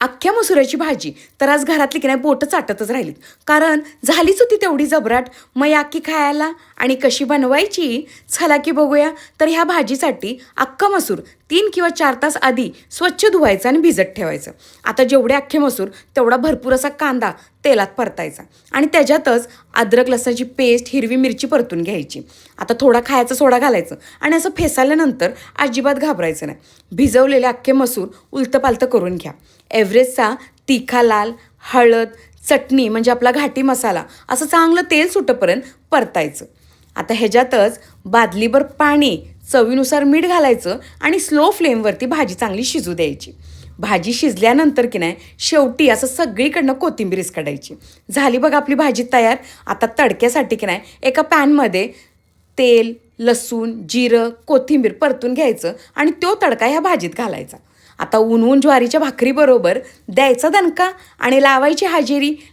अख्ख्या मसुराची भाजी. तर आज घरातली की नाही बोटं चाटतच राहिलीत. कारण झालीच होती तेवढी जबराट. मग या अख्खी खायला आणि कशी बनवायची चला की बघूया. तर ह्या भाजीसाठी अख्खा मसूर तीन किंवा चार तास आधी स्वच्छ धुवायचं आणि भिजत ठेवायचं. आता जेवढे अख्खे मसूर तेवढा भरपूर असा कांदा तेलात परतायचा. आणि त्याच्यातच अद्रक लसणाची पेस्ट हिरवी मिरची परतून घ्यायची. आता थोडा खायचा सोडा घालायचं. आणि असं फेसाल्यानंतर अजिबात घाबरायचं नाही. भिजवलेले अख्खे मसूर उलतं पालतं करून घ्या. एव्हरेस्टचा तिखा लाल हळद चटणी म्हणजे आपला घाटी मसाला असं चांगलं तेल सुटेपर्यंत परतायचं. आता ह्याच्यातच बादलीभर पाणी चवीनुसार मीठ घालायचं आणि स्लो फ्लेमवरती भाजी चांगली शिजू द्यायची. भाजी शिजल्यानंतर की नाही शेवटी असं सगळीकडनं कोथिंबीरीच काढायची झाली बघ आपली भाजी तयार. आता तडक्यासाठी की नाही एका पॅनमध्ये तेल लसूण जिरं कोथिंबीर परतून घ्यायचं आणि तो तडका ह्या भाजीत घालायचा. आता ऊन ऊन ज्वारीच्या भाकरीबरोबर द्यायचा दणका आणि लावायची हाजेरी.